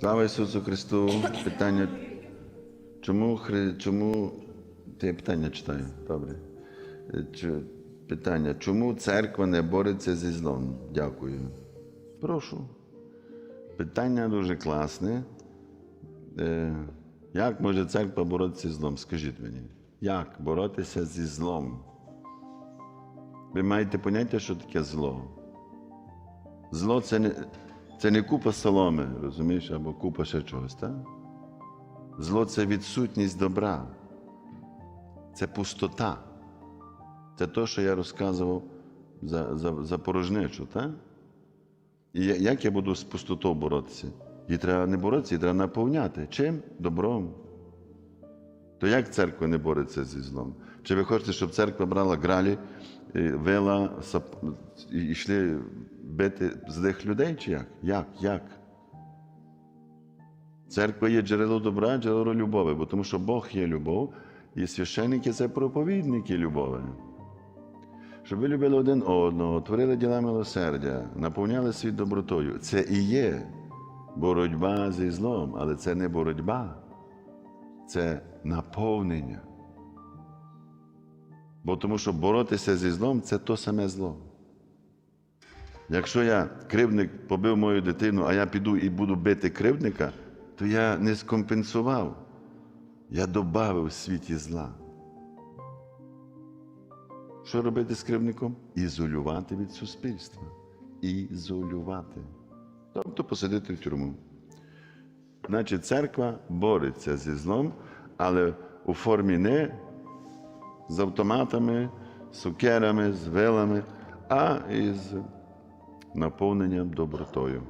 Слава Ісусу Христу! Питання. Чому, хри... чому... Я питання читаю, добре. Е, Питання, чому церква не бореться зі злом? Дякую. Прошу. Питання дуже класне. Е, Як може церква боротися зі злом? Скажіть мені. Як боротися зі злом? Ви маєте поняття, що таке зло? Зло це не, це не купа соломи, розумієш, або купа ще чогось, так? Зло це відсутність добра, це пустота. Це те, що я розказував за, за, за порожнечу, так? І як я буду з пустотою боротися? Її треба не боротися, її треба наповняти. Чим? Добром. То як церква не бореться зі злом? Чи ви хочете, щоб церква брала гралі, е, вила і йшли бити злих людей? Чи як? Як? Як? Церква є джерело добра, джерело любові, бо тому що Бог є любов, і священники це проповідники любові. Щоб ви любили один одного, творили діла милосердя, наповняли світ добротою. Це і є боротьба зі злом, але це не боротьба, це наповнення. Бо тому що боротися зі злом це то саме зло. Якщо я кривдник побив мою дитину, а я піду і буду бити кривдника, то я не скомпенсував, я додав в світі зла. Що робити з кривдником? Ізолювати від суспільства. Ізолювати. Тобто посадити в тюрму. Значить, церква бореться зі злом, але у формі не з автоматами, сукерами, з вилами, а із наповненням добротою.